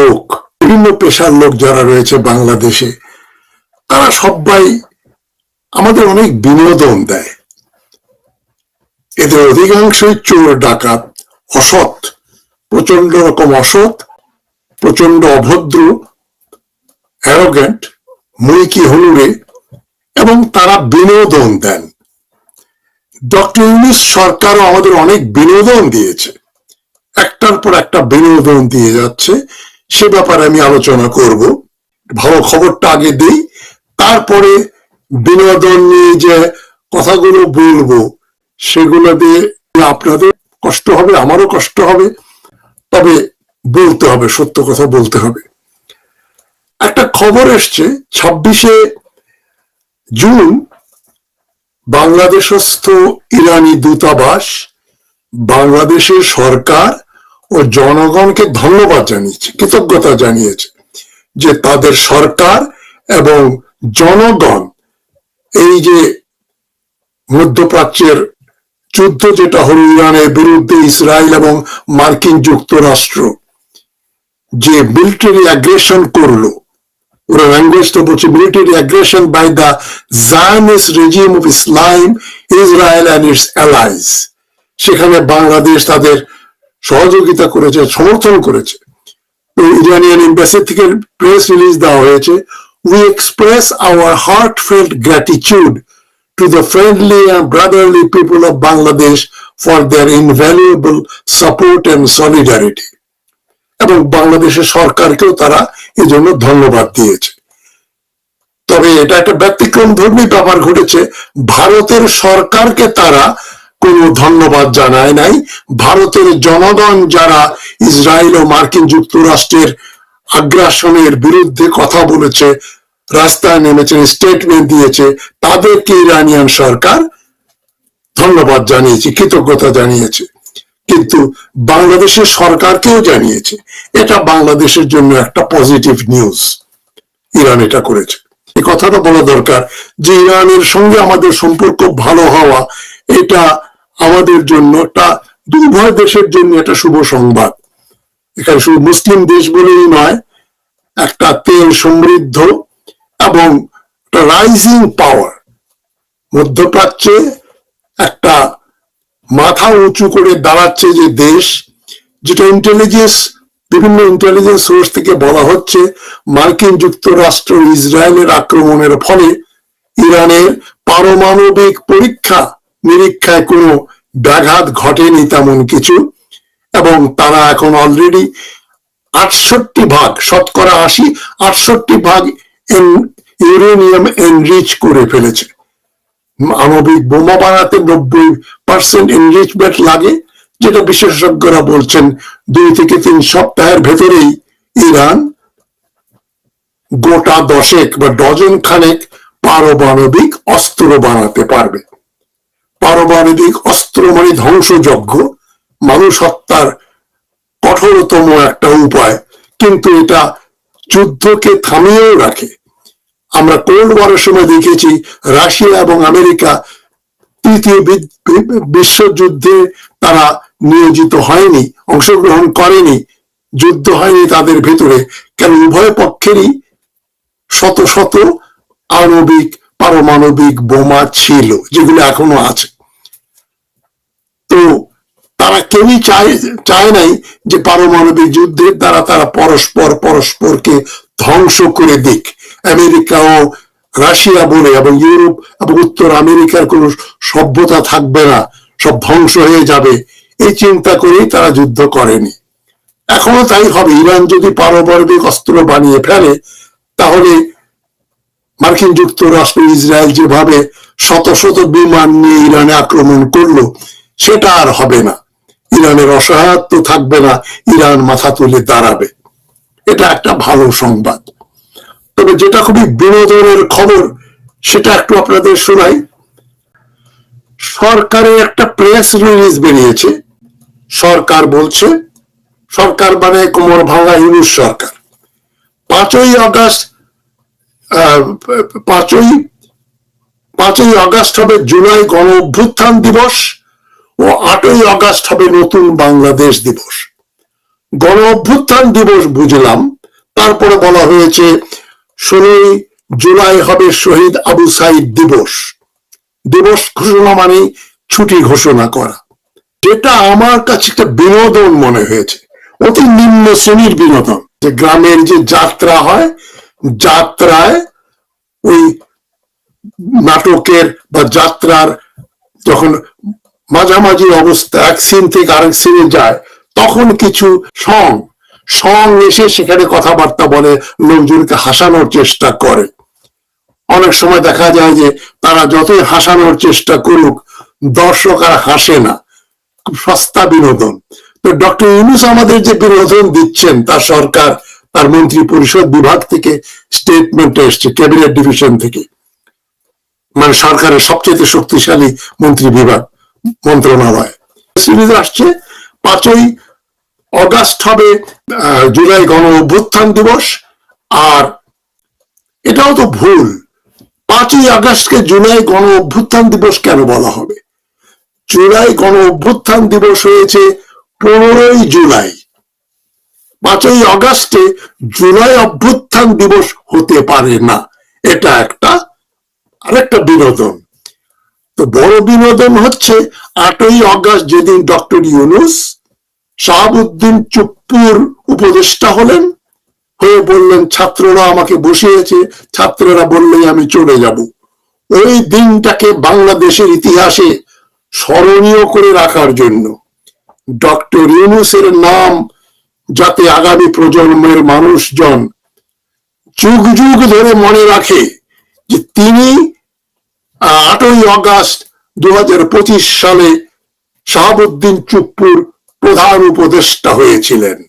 লোক, বিভিন্ন পেশার লোক যারা রয়েছে বাংলাদেশে, তারা সবাই আমাদের অনেক বিনোদন দেয়। এদের অধিকাংশই চোর, ডাকাত, অসৎ প্রচণ্ড রকম অসৎ প্রচণ্ড অভদ্র অ্যারোগেন্ট মুইকি হলুরে, এবং তারা বিনোদন দেন। ডক্টর ইউনুস সরকারও আমাদের অনেক বিনোদন দিয়েছে। একটার পর একটা বিনোদন দিয়ে যাচ্ছে। সে ব্যাপারে আমি আলোচনা করব। ভালো খবরটা আগে দিই। তারপরে বিনোদন নিয়ে যে কথাগুলো বলব, সেগুলো দিয়ে আপনাদের কষ্ট হবে, আমারও কষ্ট হবে। তবে বলতে হবে, সত্য কথা বলতে হবে। একটা খবর এসছে, ছাব্বিশে জুন, বাংলাদেশস্থ ইরানি দূতাবাস, বাংলাদেশের সরকার ও জনগণকে ধন্যবাদ জানিয়েছে, কৃতজ্ঞতা জানিয়েছে যে তাদের সরকার এবং জনগণ এই যে মধ্যপ্রাচ্যের যুদ্ধ যেটা হল ইরানের বিরুদ্ধে ইসরায়েল এবং মার্কিন যুক্তরাষ্ট্র, যে মিলিটারি অ্যাগ্রেশন করল, ওরা ল্যাঙ্গুয়েজ তো বলছে military aggression by the Zionist regime of Islam Israel and its allies সেখানে বাংলাদেশ তাদের সহযোগিতা করেছে, সমর্থন করেছে। ইরানিয়ান এম্বাসি থেকে প্রেস রিলিজ দেওয়া হয়েছে we express our heartfelt gratitude to the friendly and brotherly people of Bangladesh for their invaluable support and solidarity. এবং বাংলাদেশের সরকারকেও তারা এই জন্য ধন্যবাদ দিয়েছে। তবে এটা একটা ব্যতিক্রম ধর্মী ব্যাপার ঘটেছে। ভারতের সরকারকে তারা কোনো ধন্যবাদ জানায় নাই। ভারতের জনগণ যারা ইসরায়েল ও মার্কিন যুক্তরাষ্ট্রের আগ্রাসনের বিরুদ্ধে কথা বলেছে, রাস্তায় নেমেছেন স্টেটমেন্ট দিয়েছে, তাদেরকে ইরানিয়ান সরকার ধন্যবাদ জানিয়েছে, কৃতজ্ঞতা জানিয়েছে। কিন্তু বাংলাদেশের সরকারকেও জানিয়েছে। এটা বাংলাদেশের জন্য একটা পজিটিভ নিউজ ইরান এটা করেছে। এই কথাটা বলা দরকার যে, ইরানের সঙ্গে আমাদের সম্পর্ক ভালো হওয়া, এটা আমাদের জন্য একটা দুর্ভয় দেশের জন্য একটা শুভ সংবাদ। এখানে শুধু মুসলিম দেশ বলেই নয়, একটা তেল সমৃদ্ধ এবং একটা রাইজিং পাওয়ার মধ্যপ্রাচ্যে একটা মাথা উঁচু করে দাঁড়াচ্ছে যে দেশ, যেটা ইন্টেলিজেন্স বিভিন্ন ইন্টেলিজেন্স সোর্স থেকে বলা হচ্ছে, মার্কিন যুক্তরাষ্ট্র ইসরায়েলের আক্রমণের ফলে ইরানের পারমাণবিক পরীক্ষা নিরীক্ষায় কোনো ব্যাঘাত ঘটেনি তেমন কিছু, এবং তারা এখন অলরেডি আটষট্টি ভাগ, শতকরা আশি, আটষট্টি ভাগ ইউরেনিয়াম এনরিচ করে ফেলেছে। আণবিক বোমা বানাতে নব্বই পার্সেন্ট এনরিচমেন্ট লাগে, যেটা বিশেষজ্ঞরা বলছেন দুই থেকে তিন সপ্তাহের ভেতরেই ইরান গোটা দশেক বা ডজন খানেক পারমাণবিক অস্ত্র বানাতে পারবে। পারমাণবিক অস্ত্র মানে ধ্বংসযজ্ঞ, মানুষ হত্যার কঠোরতম একটা উপায়। কিন্তু এটা যুদ্ধকে থামিয়েও রাখে। আমরা কোল্ড ওয়ারের সময় দেখেছি, রাশিয়া এবং আমেরিকা তৃতীয় বিশ্বযুদ্ধে তারা নিয়োজিত হয়নি, অংশগ্রহণ করেনি। যুদ্ধ হয়নি তাদের ভেতরে। কেন উভয় পক্ষেরই শত শত আণবিক পারমাণবিক বোমা ছিল, যেগুলো এখনও আছে। তো তারা কেউই চায় চায় নাই যে পারমাণবিক যুদ্ধের দ্বারা তারা পরস্পর পরস্পরকে ধ্বংস করে দিক। আমেরিকা ও রাশিয়া বলে, এবং ইউরোপ এবং উত্তর আমেরিকার কোন সভ্যতা থাকবে না, সব ধ্বংস হয়ে যাবে। এই চিন্তা করেই তারা যুদ্ধ করেনি। এখনও তাই হবে। ইরান যদি পারমাণবিক অস্ত্র বানিয়ে ফেলে, তাহলে মার্কিন যুক্তরাষ্ট্র ইসরায়েল যেভাবে শত শত বিমান নিয়ে ইরানে আক্রমণ করল, সেটা আর হবে না। ইরানের অসহায়ত্ব থাকবে না, ইরান মাথা তুলে দাঁড়াবে। এটা একটা ভালো সংবাদ। তবে যেটা খুবই বিনোদনের খবর, সেটা একটু আপনাদের শোনাই। সরকারের একটা প্রেস রিলিজ বেরিয়েছে। সরকার বলছে, সরকার মানে কোমর ভাঙা ইউনুস সরকার। পাঁচই আগস্ট পাঁচই পাঁচই আগস্ট হবে জুলাই গণ অভ্যুত্থান দিবস ও আটই আগস্ট হবে নতুন বাংলাদেশ দিবস। গণ অভ্যুত্থান দিবস বুঝলাম, তারপরে বলা হয়েছে ষোলোই জুলাই হবে শহীদ আবু সাইদ দিবস। দিবস ঘোষণা মানে ছুটি ঘোষণা করা। যেটা আমার কাছে একটা বিনোদন মনে হয়েছে, অতি নিম্ন শ্রেণির বিনোদন। যে গ্রামের যে যাত্রা হয় যাত্রায় ওই নাটকের বা যাত্রার যখন মাঝামাঝি অবস্থা, এক সিন থেকে আরেক সিনে যায়, তখন কিছু সং সং এসে সেখানে কথাবার্তা বলে, লোকজনকে হাসানোর চেষ্টা করে। অনেক সময় দেখা যায় যে তারা যতই হাসানোর চেষ্টা করুক, দর্শক আর হাসে না। সস্তা বিনোদন। তো ডক্টর ইউনুস আমাদের যে বিনোদন দিচ্ছেন, তার সরকার তার মন্ত্রী পরিষদ বিভাগ থেকে স্টেটমেন্ট এসছে ক্যাবিনেট ডিভিশন থেকে। মানে সরকারের সবচেয়ে শক্তিশালী মন্ত্রী বিভাগ, মন্ত্রণালয়। সিরিজ আসছে পাঁচই অগাস্ট হবে জুলাই গণ অভ্যুত্থান দিবস, আর এটাও তো ভুল। পাঁচই আগস্টকে জুলাই গণ অভ্যুত্থান দিবস কেন বলা হবে? জুলাই গণ অভ্যুত্থান দিবস হয়েছে পনেরোই জুলাই। পাঁচই আগস্টে জুলাই অভ্যুত্থান দিবস হতে পারে না। এটা একটা আরেকটা বিনোদন। তো বড় বিনোদন হচ্ছে আটই অগস্ট যেদিন ডক্টর ইউনুস শাহাবুদ্দিন চুপ্পুর উপদেষ্টা হলেন, হয়ে বললেন, ছাত্ররা আমাকে বসিয়েছে, ছাত্ররা বললেই আমি চলে যাব। ওই দিনটাকে বাংলাদেশের ইতিহাসে স্মরণীয় করে রাখার জন্য ডক্টর ইউনুসের নাম যাতে আগামী প্রজন্মের মানুষজন যুগ যুগ ধরে মনে রাখে যে তিনি আটই অগাস্ট দু সালে শাহাবুদ্দিন চুপ্পুর প্রধান উপদেষ্টা হয়েছিলেন।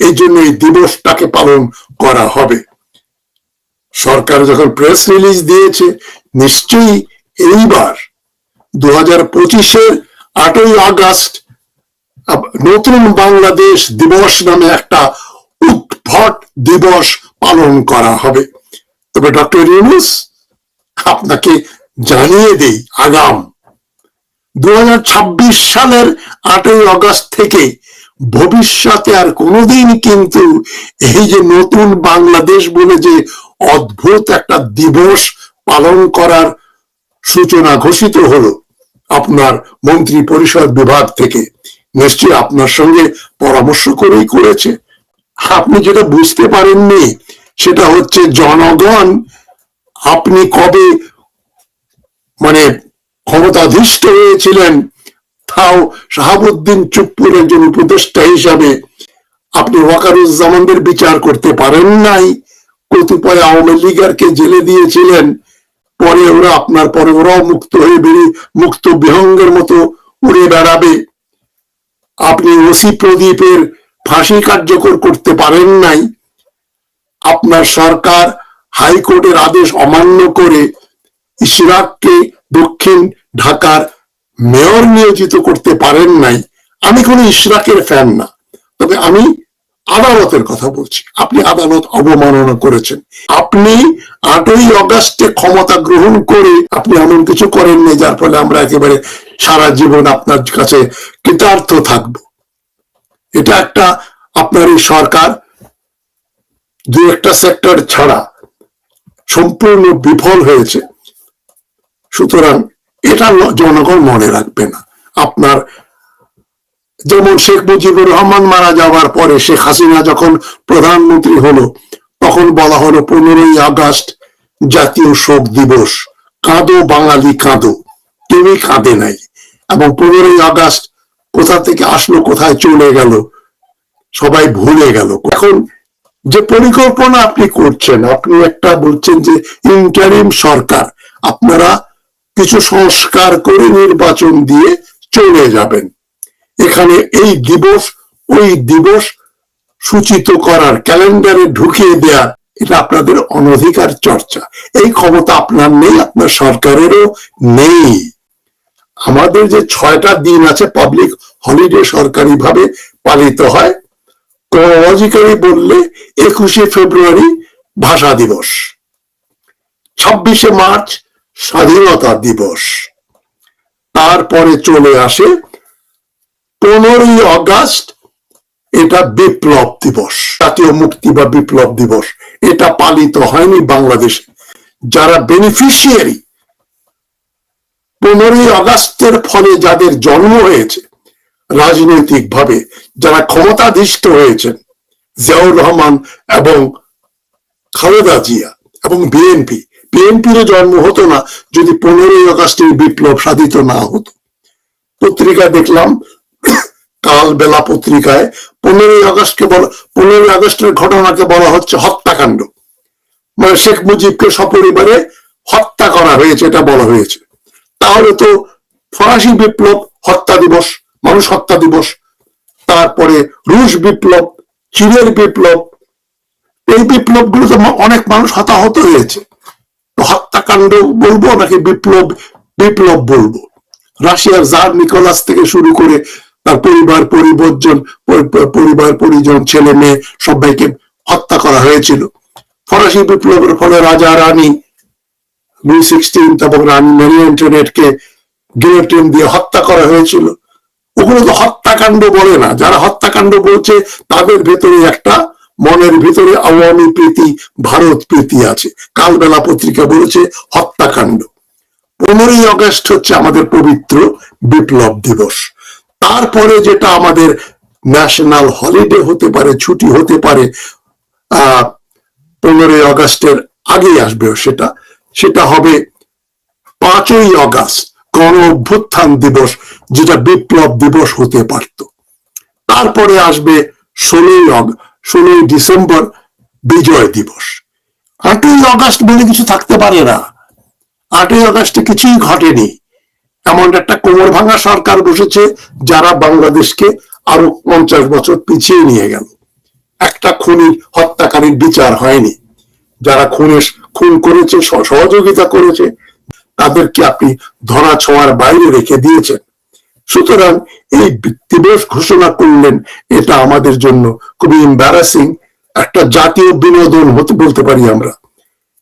এই জন্য এই দিবসটাকে পালন করা হবে। সরকার যখন প্রেস রিলিজ দিয়েছে, নিশ্চয়ই এইবার দু হাজার পঁচিশের আটই আগস্ট নতুন বাংলাদেশ দিবস নামে একটা উদ্ভট দিবস পালন করা হবে। তবে ডক্টর ইউনুস, আপনাকে জানিয়ে দেই আগাম। দু সালের আটই আগস্ট থেকে ভবিষ্যতে আর কোনোদিন কিন্তু এই যে নতুন বাংলাদেশ বলে যে অদ্ভুত একটা দিবস পালন করার সূচনা ঘোষিত হলো আপনার মন্ত্রী পরিষদ বিভাগ থেকে। নিশ্চয়ই আপনার সঙ্গে পরামর্শ করেই করেছে। আপনি যেটা বুঝতে পারেননি, সেটা হচ্ছে জনগণ, আপনি কবে মানে ক্ষমতাধীষ্ঠ হয়েছিলেন, তাও শাহাবুদ্দিন চুপ্পুর একজন উপদেষ্টা হিসাবে আপনি ওয়াকারুজ্জামানদের বিচার করতে পারেন নাই। কতিপয় আওয়ামী লীগারকে জেলে দিয়েছিলেন, পরে ওরা আপনার পরে ওরাও মুক্ত হয়ে বেরিয়ে মুক্ত বিহঙ্গের মতো উড়ে বেড়াবে। আপনি ওসি প্রদীপের ফাঁসি কার্যকর করতে পারেন নাই, আপনার সরকার হাইকোর্টের আদেশ অমান্য করে ইশরাককে দক্ষিণ ঢাকার মেয়র নিয়োজিত করতে পারেন নাই। আমি কোনো ইশরাকের ফ্যান না, তবে আমি আদালতের কথা বলছি। আপনি আদালত অবমাননা করেছেন। আপনি আটই অগাস্টে ক্ষমতা গ্রহণ করে আপনি এমন কিছু করেননি যার ফলে আমরা একেবারে সারা জীবন আপনার কাছে কৃতার্থ থাকব। এটা একটা আপনার এই সরকার দু একটা সেক্টর ছাড়া সম্পূর্ণ বিফল হয়েছে। সুতরাং এটা জনগণ মনে রাখবে না। আপনার যেমন শেখ মুজিবুর রহমান মারা যাওয়ার পরে শেখ হাসিনা যখন প্রধানমন্ত্রী হলো, তখন বলা হলো পনেরোই আগস্ট জাতীয় শোক দিবস। কাঁদো বাঙালি, কাঁদো। কেউই কাঁদে নাই। এবং পনেরোই আগস্ট কোথা থেকে আসলো, কোথায় চলে গেল, সবাই ভুলে গেল। এখন যে পরিকল্পনা আপনি করছেন, আপনি একটা বলছেন যে ইন্টারিম সরকার, আপনারা কিছু সংস্কার করে নির্বাচন দিয়ে চলে যাবেন। এখানে এই দিবস, ওই দিবস সূচিত করার, ক্যালেন্ডারে ঢুকিয়ে দেয়া এটা আপনাদের অনধিকার চর্চা। এই ক্ষমতা আপনার নেই, আপনার সরকারেরও নেই। আমাদের যে ছয়টা দিন আছে পাবলিক হলিডে সরকারি ভাবে পালিত হয় ক্রোনোলজিক্যালি বললে একুশে ফেব্রুয়ারি ভাষা দিবস, ছাব্বিশে মার্চ স্বাধীনতা দিবস, তারপরে চলে আসে পনেরোই অগাস্ট এটা বিপ্লব দিবস, জাতীয় মুক্তি বা বিপ্লব দিবস, এটা পালিত হয়নি বাংলাদেশে। যারা বেনিফিশিয়ারি পনেরোই আগস্টের ফলে যাদের জন্ম হয়েছে রাজনৈতিক ভাবে যারা ক্ষমতাধিষ্ঠ হয়েছেন জিয়াউর রহমান এবং খালেদা জিয়া এবং বিএনপি বিএনপির জন্ম হতো না যদি পনেরোই আগস্টের বিপ্লব সাধিত না হতো। পত্রিকা দেখলাম কাল বেলা পত্রিকায় পনেরোই আগস্টকে বলা, পনেরোই আগস্টের ঘটনাকে বলা হচ্ছে হত্যাকাণ্ড। মানে শেখ মুজিবকে সপরিবারে হত্যা করা হয়েছে, এটা বলা হয়েছে। তাহলে তো ফরাসি বিপ্লব হত্যা দিবস, মানুষ হত্যা দিবস। তারপরে রুশ বিপ্লব, চীনের বিপ্লব, এই বিপ্লব গুলোতে অনেক মানুষ হতাহত হয়েছে। হত্যাকাণ্ড বলব নাকি বিপ্লব বিপ্লব বলব? রাশিয়ার জার নিকোলাস থেকে শুরু করে তার পরিবার, পরিবর্জন পরিবার, পরিজন, ছেলে মেয়ে সবাইকে হত্যা করা হয়েছিল। ফরাসি বিপ্লবের ফলে রাজা, রানী লুই সিক্সটিন এবং রানী ম্যারি অ্যান্টোনেটকে গিলোটিন দিয়ে হত্যা করা হয়েছিল। ওগুলো তো হত্যাকাণ্ড বলে না। যারা হত্যাকাণ্ড বলছে, তাদের ভেতরে একটা মনের আওয়ামী প্রীতি, ভারত প্রীতি আছে। কালবেলা পত্রিকা বলেছে, হত্যাকাণ্ড। পনেরোই আগস্ট হচ্ছে আমাদের পবিত্র বিপ্লব দিবস। তারপরে যেটা আমাদের ন্যাশনাল হলিডে হতে পারে, ছুটি হতে পারে, আহ, পনেরোই আগস্টের আগেই আসবে সেটা। সেটা হবে পাঁচই আগস্ট গণ অভ্যুত্থান দিবস, যেটা বিপ্লব দিবস হতে পারত। তারপরে আসবে ষোলোই ষোলোই ডিসেম্বর বিজয় দিবস। আটই আগস্ট বলে কিছু থাকতে পারে না। আটই আগস্টে কিছুই ঘটেনি। এমন একটা কোমর ভাঙা সরকার বসেছে, যারা বাংলাদেশকে আরও পঞ্চাশ বছর পিছিয়ে নিয়ে গেল। একটা খুনি হত্যাকারীর বিচার হয়নি। যারা খুনের খুন করেছে সহযোগিতা করেছে, তাদেরকে আপনি ধরা ছোঁয়ার বাইরে রেখে দিয়েছেন। সুতরাং এই দিবস ঘোষণা করলেন, এটা আমাদের জন্য খুবই এম্বারাসিং একটা জাতীয় বিনোদন হতে, বলতে পারি আমরা।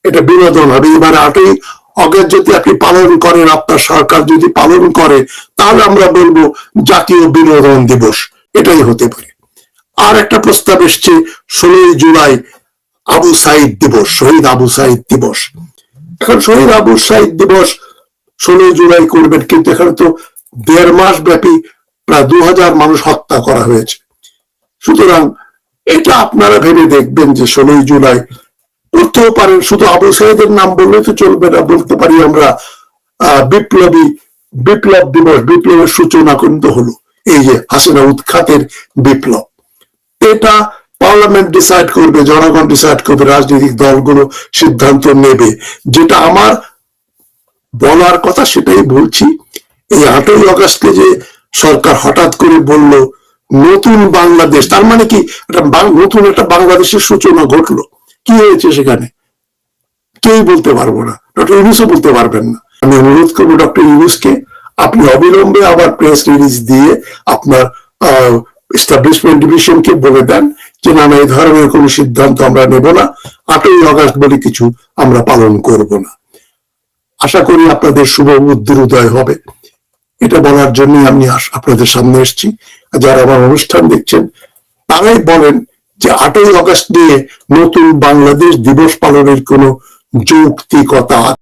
এটা বিনোদন হবে। এবার আটই অগস্ট যদি আপনি পালন করেন, আপনার সরকার যদি পালন করে, তাহলে আমরা বলব জাতীয় বিনোদন দিবস। এটাই হতে পারে। আর একটা প্রস্তাব এসছে, ষোলোই জুলাই আবু সাইদ দিবস, শহীদ আবু সাইদ দিবস। এখন শহীদ আবু সাইদ দিবস ষোলোই জুলাই করবেন, কিন্তু এখানে তো দেড় মাস ব্যাপী প্রায় দু হাজার মানুষ হত্যা করা হয়েছে। সুতরাং এটা আপনারা ভেবে দেখবেন যে ষোলোই জুলাই করতেও পারেন, শুধু আবু সাইদের নাম বললে তো চলবে না, বলতে পারি আমরা বিপ্লবী, বিপ্লব দিবস, বিপ্লবের সূচনা কিন্তু হলো, এই যে হাসিনা উৎখাতের বিপ্লব। এটা পার্লামেন্ট ডিসাইড করবে, জনগণ ডিসাইড করবে, রাজনৈতিক দলগুলো সিদ্ধান্ত নেবে। যেটা আমার বলার কথা সেটাই বলছি। এই আটই আগস্টে যে সরকার হঠাৎ করে বলল, নতুন বাংলাদেশ, তার মানে কি নতুন একটা বাংলাদেশের সূচনা ঘটলো। কি হয়েছে সেখানে? কেউই বলতে পারব না। ডক্টর ইউনুসও বলতে পারবেন না। আমি অনুরোধ করব ডক্টর ইউনুসকে, আপনি অবিলম্বে আবার প্রেস রিলিজ দিয়ে আপনার এস্টাবলিশমেন্ট ডিভিশনকে বলে দেন। যে না এই ধরনের কোনো সিদ্ধান্ত আমরা নেব না। আটই অগাস্ট বলে কিছু আমরা পালন করব না। আশা করি আপনাদের শুভ বুদ্ধির উদয় হবে। এটা বলার জন্য আমি আপনাদের সামনে এসেছি। যারা আমার অনুষ্ঠান দেখছেন, তারাই বলেন যে আটই আগস্ট নিয়ে নতুন বাংলাদেশ দিবস পালনের কোনো যৌক্তিকতা